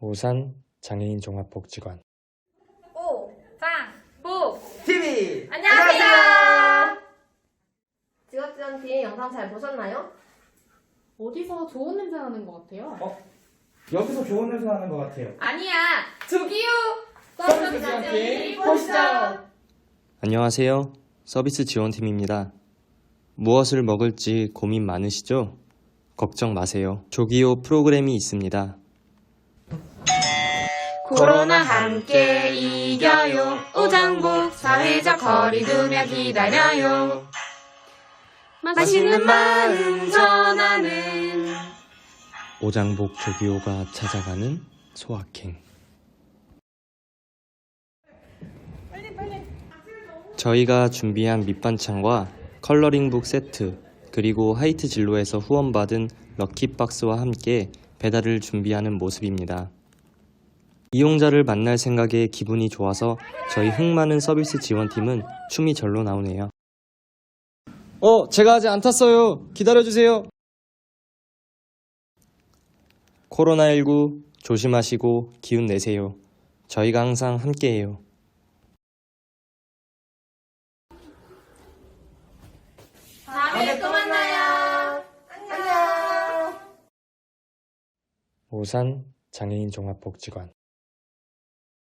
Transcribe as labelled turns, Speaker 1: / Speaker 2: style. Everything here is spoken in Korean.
Speaker 1: 오산 장애인 종합복지관
Speaker 2: 오, 장, 부.
Speaker 3: TV
Speaker 2: 안녕하세요.
Speaker 4: 직업지원 팀 영상 잘 보셨나요?
Speaker 5: 어디서 좋은 냄새 나는 것 같아요.
Speaker 3: 여기서 좋은 냄새 나는 것 같아요.
Speaker 2: 아니야, 저기요.
Speaker 3: 서비스 지원 팀 보시죠.
Speaker 1: 안녕하세요. 서비스 지원팀입니다. 무엇을 먹을지 고민 많으시죠? 걱정 마세요. 조기요 프로그램이 있습니다.
Speaker 2: 코로나 함께 이겨요. 오장복 사회적 거리 두며 기다려요. 맛있는 마음 전하는
Speaker 1: 오장복 조기요가 찾아가는 소확행. 저희가 준비한 밑반찬과 컬러링북 세트, 그리고 하이트 진로에서 후원받은 럭키박스와 함께 배달을 준비하는 모습입니다. 이용자를 만날 생각에 기분이 좋아서 저희 흥 많은 서비스 지원팀은 춤이 절로 나오네요. 어, 제가 아직 안 탔어요. 기다려주세요. 코로나19 조심하시고 기운 내세요. 저희가 항상 함께해요.
Speaker 2: 다음에 또 만나요.
Speaker 4: 안녕.
Speaker 1: 오산 장애인 종합복지관